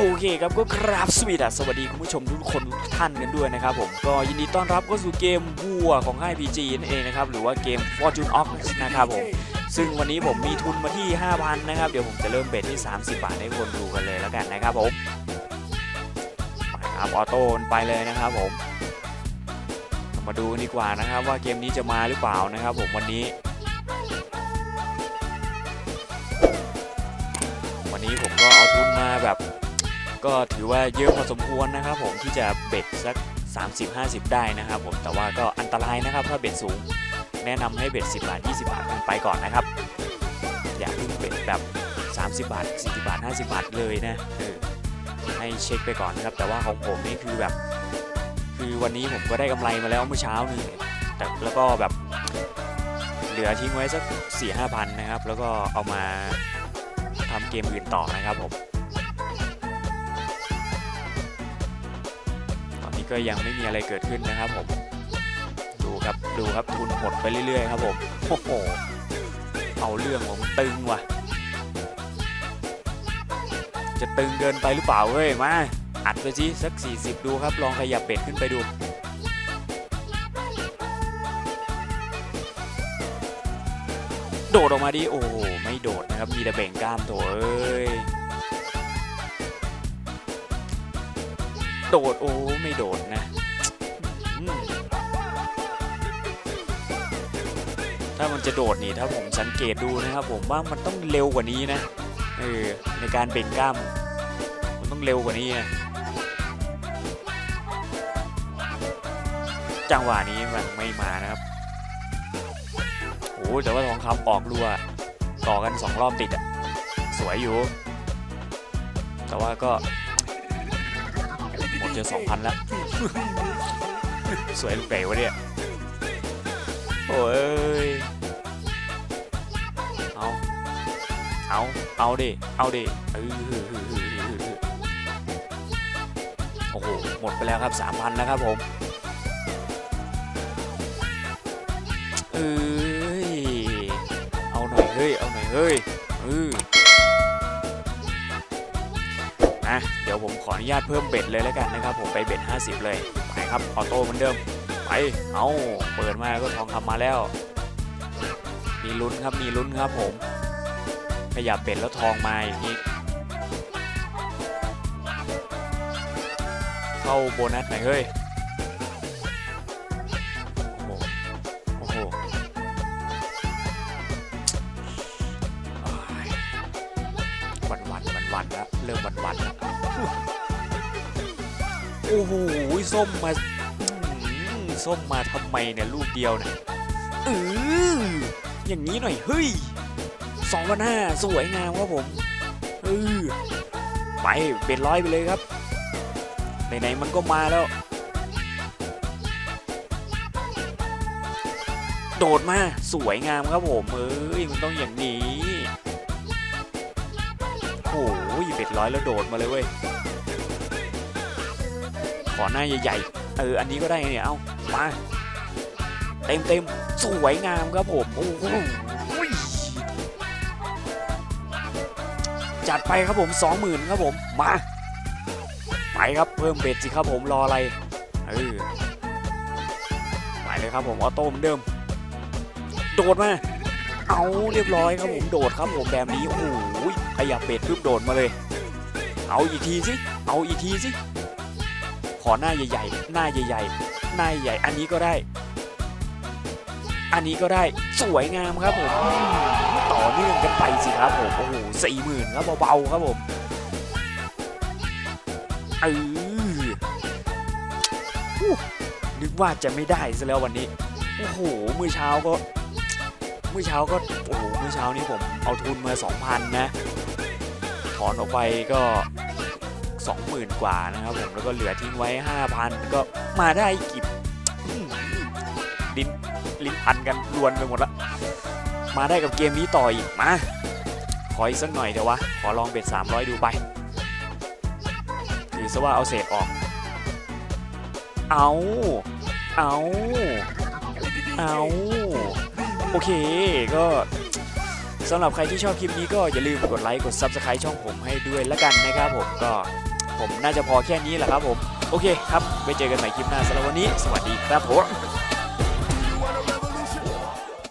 โอเคครับก็ครับสวีดัสสวัสดีคุณผู้ชมทุกคนทุกท่านกันด้วยนะครับผมก็ยินดีต้อนรับเข้าสู่เกมวัวของค่าย PG นั่นเองนะครับหรือว่าเกม Fortune Ox นะครับผมซึ่งวันนี้ผมมีทุนมาที่ 5,000 นะครับ เดี๋ยวผมจะเริ่มเบทที่ 30 บาทให้คนดูกันเลยแล้วกันนะครับผมไปครับออโต้ไปเลยนะครับผม มาดูกันดีกว่านะครับว่าเกมนี้จะมาหรือเปล่านะครับ ผมวันนี้วันนี้ผมก็เอาทุนมาแบบ ก็ถือว่าเยอะพอสมควรนะครับผมที่จะเบ็ดสัก 30-50 ได้นะครับผมแต่ว่าก็อันตรายนะครับถ้าเบ็ดสูง แนะนำให้เบ็ด 10 บาท 20 บาทขึ้นไปก่อนนะครับ อย่าเพิ่งเบ็ดแบบ 30 บาท 40 บาท 50 บาทเลยนะเออให้เช็คไปก่อนนะครับ แต่ว่าของผมนี่คือแบบ คือวันนี้ผมก็ได้กำไรมาแล้วเมื่อเช้านี่แต่แล้วก็แบบเหลือทิ้งไว้สัก4-5พันนะครับ แล้วก็เอามาทำเกมอื่นต่อนะครับผม ก็ยังไม่มีอะไรเกิดขึ้นนะครับผม ดูครับดูครับทุนหดไปเรื่อยๆครับผมโอ้โหเอาเรื่องผมตึงว่ะ จะตึงเกินไปหรือเปล่าเว้ยมาอัดไปสิสัก 40 ดูครับ ลองขยับเป็ดขึ้นไปดูโดดออกมาดิโอ้โหไม่โดดนะครับ มีแต่เบ่งกล้ามโถเอ้ย โดด โอ้ ไม่โดดนะถ้ามันจะโดดนี่ถ้าผมสังเกตดูนะครับ ผมว่ามันต้องเร็วกว่านี้นะเออในการเบ่งกล้ามมันต้องเร็วกว่านี้นะจังหวะนี้มันไม่มานะครับโอ้แต่ว่าทองคำออกรัวต่อกันสองรอบติดอะสวยอยู่ แต่ว่าก็ จอสองพันแล้ว สวยลูกไก่วะเนี่ย โอ้ย เอา เอา เอาดิ เอาดิเออโอ้โห หมดไปแล้วครับสามพันแล้วครับผมเอ้ย เอาหน่อยเฮ้ย เอาหน่อยเฮ้ยเออ นะ เดี๋ยวผมขออนุญาตเพิ่มเบ็ดเลยแล้วกันนะครับ ผมไปเบ็ด 50 เลย ไปครับ ออโต้เหมือนเดิม ไป เอาเปิดมาก็ทองคำมาแล้ว มีลุ้นครับ มีลุ้นครับผม ขยับเบ็ดแล้วทองมาอย่างนี้ เข้าโบนัสไหนเฮ้ยโอ้โหโอ้โหวันวันวันวันแล้ว เริ่มวันวันๆโอ้โหส้มมาส้มมาทำไมเนี่ยลูกเดียวเนี่ยเอออย่างนี้หน่อยเฮ้ยสองพันห้าสวยงามครับผมเออไปเป็นร้อยไปเลยครับไหนๆมันก็มาแล้ว โดดมาสวยงามครับผมเอ้ยมันต้องอย่างนี้ อ้ยเป็ดร้อยแล้วโดดมาเลยเว้ย ขอหน้าใหญ่ๆ เออ อันนี้ก็ได้เนี่ย เอามา เต็มเต็มๆสวยงามครับผม โอ้โหจัดไปครับผม 20,000ครับผม มา ไปครับเพิ่มเบ็ดสิครับผมรออะไร เออ ไปเลยครับผมออโต้เหมือนเดิม โดดมา เอาเรียบร้อยครับผมโดดครับผมแบบนี้ โอ้โห ขยับเบ็ดปุ๊บโดดมาเลย เอาอีกทีสิ เอาอีกทีสิ ขอหน้าใหญ่ๆ หน้าใหญ่ๆ หน้าใหญ่ อันนี้ก็ได้ อันนี้ก็ได้ สวยงามครับผม ต่อเนื่องกันไปสิครับผม โอ้โหสี่หมื่นครับเบาๆครับผมเออนึกว่าจะไม่ได้ซะแล้ววันนี้ โอ้โหเมื่อเช้าก็เมื่อเช้าก็ โอ้โหเมื่อเช้านี้ผมเอาทุนมา 2,000 นะ ถอนออกไปก็ 20,000 กว่านะครับผมแล้วก็เหลือทิ้งไว้ 5,000 ก็มาได้กี่อืมลิ้นลิ้นพันกันรวนไปหมดละมาได้กับเกมนี้ต่ออีกมาขออีกสักหน่อยเดี๋ยววะ ขอลองเบ็ด 300 ดูไปถือซะว่าเอาเศษออก เอาเอาเอาโอเคก็ สำหรับใครที่ชอบคลิปนี้ก็อย่าลืมกดไลค์กด Subscribe ช่องผมให้ด้วยละกันนะครับผมก็ผมน่าจะพอแค่นี้แหละครับผม โอเคครับ ไปเจอกันใหม่คลิปหน้าสำหรับวันนี้ สวัสดีครับผม